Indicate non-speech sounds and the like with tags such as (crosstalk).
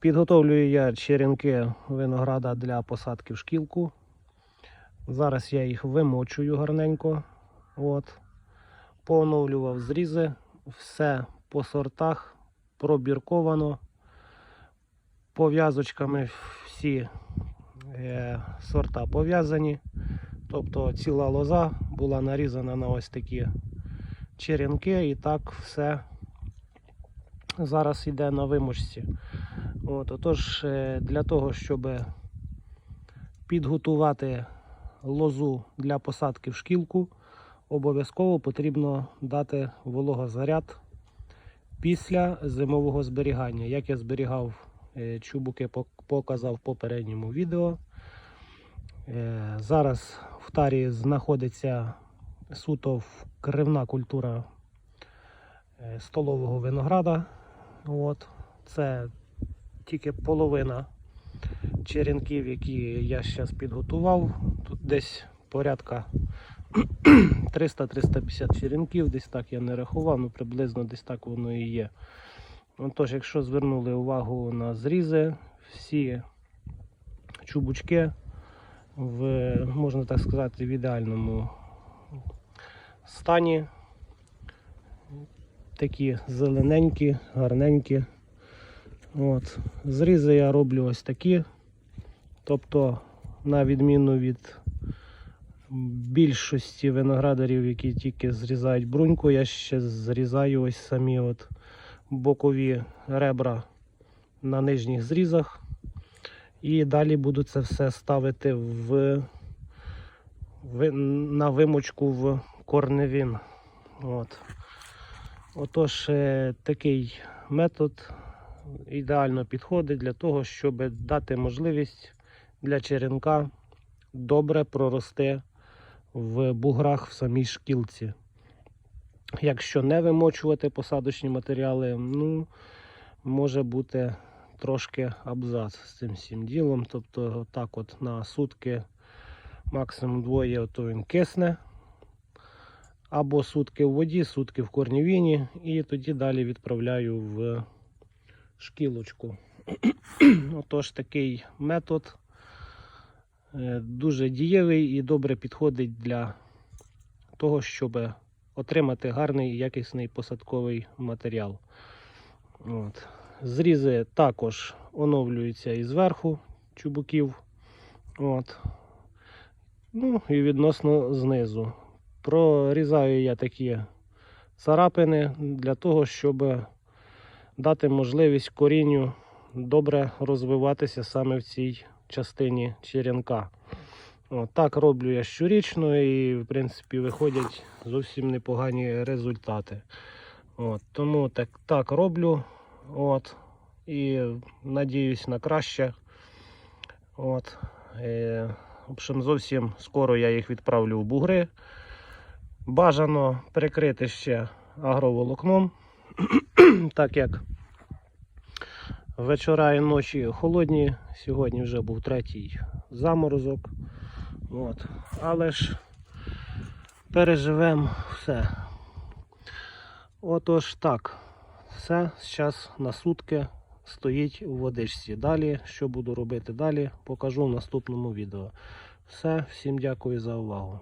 Підготовлюю я черенки винограда для посадки в шкілку. Зараз я їх вимочую гарненько. От. Пооновлював зрізи, все по сортах пробірковано. Пов'язочками всі е, сорта пов'язані. Тобто ціла лоза була нарізана на ось такі черенки, і так все зараз йде на вимочці. От, отож, е, для того, щоб підготувати лозу для посадки в шкілку, обов'язково потрібно дати вологозаряд після зимового зберігання. Як я зберігав е, чубуки, показав в попередньому відео. Е, Зараз в тарі знаходиться суто вкривна культура столового винограда. От. Це тільки половина черенків, які я зараз підготував. Тут десь порядка (clears throat) 300-350 черенків, десь так я не рахував, ну приблизно десь так воно і є. Отож, якщо звернули увагу на зрізи, всі чубучки в, можна так сказати, в ідеальному стані. Такі зелененькі, гарненькі. От. Зрізи я роблю ось такі. Тобто, на відміну від більшості виноградарів, які тільки зрізають бруньку, я ще зрізаю ось самі от бокові ребра на нижніх зрізах. І далі буду це все ставити в, в, на вимочку в корневін. От. Отож, е, такий метод ідеально підходить для того, щоб дати можливість для черенка добре прорости в буграх в самій шкілці. Якщо не вимочувати посадочні матеріали, ну, може бути трошки абзац з цим всім ділом. Тобто, так от на сутки, максимум двоє, то він кисне. Або сутки в воді, сутки в корнівіні, і тоді далі відправляю в шкілочку. (clears throat) Отож, такий метод е, дуже дієвий і добре підходить для того, щоб отримати гарний якісний посадковий матеріал. От. Зрізи також оновлюються і зверху чубуків. От. Ну і відносно знизу. Прорізаю я такі царапини для того, щоб дати можливість корінню добре розвиватися саме в цій частині черенка. От, так роблю я щорічно і, в принципі, виходять зовсім непогані результати. От, тому так, так роблю. От, і надіюсь на краще. От, е, в общем, зовсім скоро я їх відправлю в бугри. Бажано прикрити ще агроволокном, (clears throat) так як вечора і ночі холодні. Сьогодні вже був третій заморозок. От. Але ж переживемо все. Отож так, все зараз на сутки стоїть у водичці. Далі, що буду робити далі, покажу в наступному відео. Все, всім дякую за увагу.